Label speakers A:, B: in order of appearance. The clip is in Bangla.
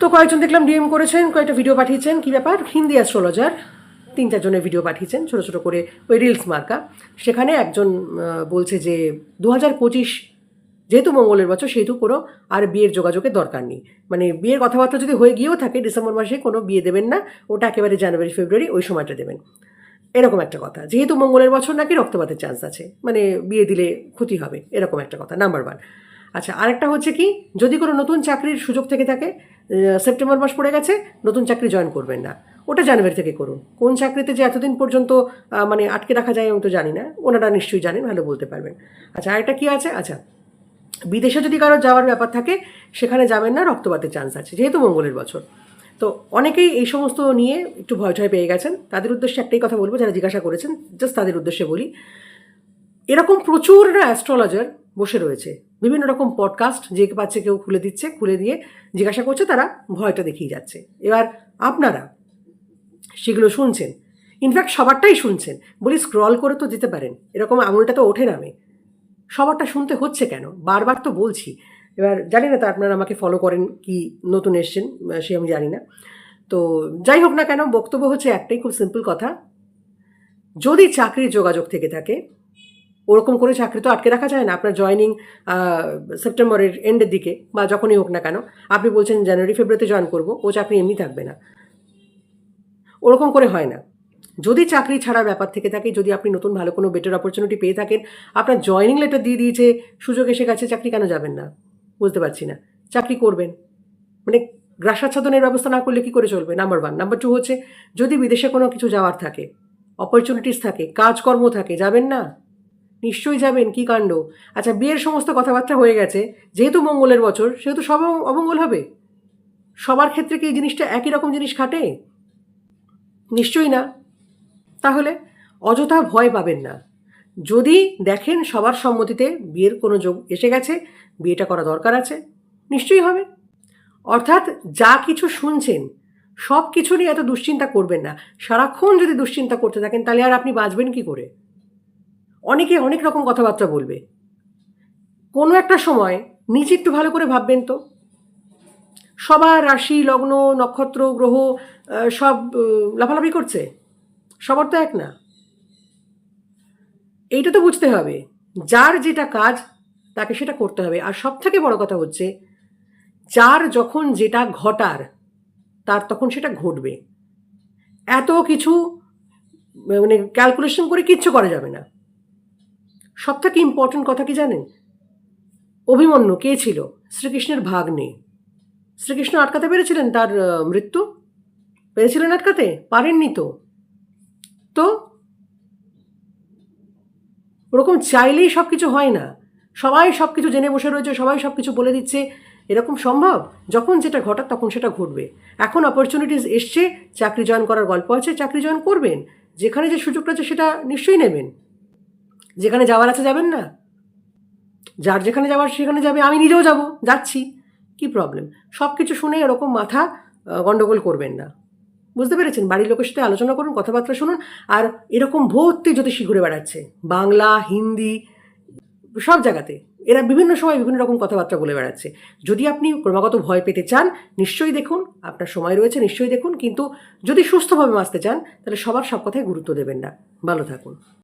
A: তো কয়েকজন দেখলাম ডিএম করেছেন, কয়েকটা ভিডিও পাঠিয়েছেন। কি ব্যাপার? হিন্দি অ্যাস্ট্রোলজার তিন চারজনের ভিডিও পাঠিয়েছেন, ছোটো ছোটো করে ওই রিলস মার্কা সেখানে একজন বলছে যে দু হাজার পঁচিশ, যেহেতু মঙ্গলের বছর, সেহেতু কোনো আর বিয়ের যোগাযোগের দরকার নেই। মানে বিয়ের কথাবার্তা যদি হয়ে গিয়েও থাকে, ডিসেম্বর মাসে কোনো বিয়ে দেবেন না, ওটা একেবারে জানুয়ারি, ফেব্রুয়ারি, ওই সময়টা দেবেন। এরকম একটা কথা। যেহেতু মঙ্গলের বছর নাকি রক্তপাতের চান্স আছে মানে বিয়ে দিলে ক্ষতি হবে, এরকম একটা কথা নাম্বার ওয়ান আচ্ছা আরেকটা হচ্ছে কি, যদি কোনো নতুন চাকরির সুযোগ থেকে থাকে সেপ্টেম্বর মাস পড়ে গেছে, নতুন চাকরি জয়েন করবেন না। ওটা জানুয়ারি থেকে করুন। কোন চাকরিতে যে এতদিন পর্যন্ত মানে আটকে রাখা যায় আমি তো জানি না, ওনারা নিশ্চয়ই জানেন, ভালো বলতে পারবেন। আচ্ছা আরেকটা কি আছে? আচ্ছা বিদেশে যদি কারও যাওয়ার ব্যাপার থাকে, সেখানে যাবেন না, রক্তপাতের চান্স আছে, যেহেতু মঙ্গলের বছর। তো অনেকেই এই সমস্ত নিয়ে একটু ভয় টয় পেয়ে গেছেন। তাদের উদ্দেশ্যে একটাই কথা বলব, যারা জিজ্ঞাসা করেছেন জাস্ট তাদের উদ্দেশ্যে বলি। এরকম প্রচুর অ্যাস্ট্রোলজার বসে রয়েছে। বিভিন্ন রকম পডকাস্ট যে পাচ্ছে কেউ খুলে দিচ্ছে, খুলে দিয়ে জিজ্ঞাসা করছে, তারা ভয়টা দেখিয়ে যাচ্ছে। এবার আপনারা সেগুলো শুনছেন। ইনফ্যাক্ট সবারটাই শুনছেন। বলি স্ক্রল করে তো দিতে পারেন। এরকম আঙুলটা তো ওঠে নামে সবারটা শুনতে হচ্ছে কেন? বারবার তো বলছি। এবার জানি না তা আপনারা আমাকে ফলো করেন কি নতুন এসছেন সে আমি জানি না। তো যাই হোক না কেন, বক্তব্য হচ্ছে একটাই, খুব সিম্পল কথা। যদি চাকরির যোগাযোগ থেকে থাকে ওরকম করে চাকরি তো আটকে রাখা যায় না আপনার জয়নিং সেপ্টেম্বরের এন্ডের দিকে বা যখনই হোক না কেন, আপনি বলছেন জানুয়ারি ফেব্রুয়ারিতে জয়েন করব, ও চাকরি এমনি থাকবে না। ওরকম করে হয় না। যদি চাকরি ছাড়ার ব্যাপার থেকে থাকে, যদি আপনি নতুন ভালো কোনো বেটার অপরচুনিটি পেয়ে থাকেন, আপনার জয়নিং লেটার দিয়ে দিয়েছে, সুযোগ এসে গেছে, চাকরি কেন যাবেন না? বুঝতে পারছি না। চাকরি করবেন। মানে গ্রাসাচ্ছাদনের ব্যবস্থা না করলে কি করে চলবে? নাম্বার ওয়ান নাম্বার টু হচ্ছে, যদি বিদেশে কোনো কিছু যাওয়ার থাকে অপরচুনিটিস থাকে, কাজকর্ম থাকে, যাবেন না? নিশ্চয়ই যাবেন, কি কাণ্ড? আচ্ছা বিয়ের সমস্ত কথাবার্তা হয়ে গেছে, যেহেতু মঙ্গলের বছর, সেহেতু সব অমঙ্গল হবে। সবার ক্ষেত্রে কি এই জিনিসটা একই রকম জিনিস খাটে? নিশ্চয়ই না। তাহলে অযথা ভয় পাবেন না। যদি দেখেন সবার সম্মতিতে বিয়ের কোনো যোগ এসে গেছে, বিয়েটা করা দরকার আছে, নিশ্চয়ই হবে। অর্থাৎ যা কিছু শুনছেন সব কিছু নিয়ে এত দুশ্চিন্তা করবেন না। সারাক্ষণ যদি দুশ্চিন্তা করতে থাকেন, তাহলে আর আপনি বাঁচবেন কি করে? অনেকে অনেক রকম কথাবার্তা বলবে। কোনো একটা সময় নিজে একটু ভালো করে ভাববেন তো। সবার রাশি, লগ্ন, নক্ষত্র, গ্রহ সব লাফালাফি করছে। সবার তো এক না। এইটা তো বুঝতে হবে। যার যেটা কাজ, তাকে সেটা করতে হবে। আর সব থেকে বড় কথা হচ্ছে, যার যখন যেটা ঘটার, তার তখন সেটা ঘটবে। এত কিছু মানে ক্যালকুলেশন করে কিচ্ছু করা যাবে না। সব থেকে ইম্পর্টেন্ট কথা কি জানেন? অভিমন্যু কে ছিল? শ্রীকৃষ্ণের ভাগ নেই শ্রীকৃষ্ণ আটকাতে পেরেছিলেন তার মৃত্যু? পেরেছিলেন আটকাতে? পারেননি তো। তো ওরকম চাইলেই সব কিছু হয় না। সবাই সব কিছু জেনে বসে রয়েছে, সবাই সব কিছু বলে দিচ্ছে। এরকম সম্ভব? যখন যেটা ঘটার তখন সেটা ঘটবে। এখন অপরচুনিটিস এসছে, চাকরি জয়েন করার গল্প আছে, চাকরি জয়েন করবেন। যেখানে যে সুযোগটা আছে সেটা নিশ্চয়ই নেবেন। যেখানে যাওয়ার আছে যাবেন না? যার যেখানে যাওয়ার সেখানে যাবে আমি নিজেও যাব যাচ্ছি। কি প্রবলেম সব কিছু শুনে এরকম মাথা আহ, গন্ডগোল করবেন না। বুঝতে পেরেছেন? বাড়ির লোকের সাথে আলোচনা করুন কথাবার্তা শুনুন আর এরকম ভর্তি জ্যোতিষী ঘুরে বেড়াচ্ছে বাংলা হিন্দি সব জায়গাতে এরা বিভিন্ন সময় বিভিন্ন রকম কথাবার্তা বলে বেড়াচ্ছে। যদি আপনি ক্রমাগত ভয় পেতে চান নিশ্চয়ই দেখুন আপনার সময় রয়েছে নিশ্চয়ই দেখুন কিন্তু যদি সুস্থভাবে বাঁচতে চান তাহলে সবার সব কথায় গুরুত্ব দেবেন না। ভালো থাকুন।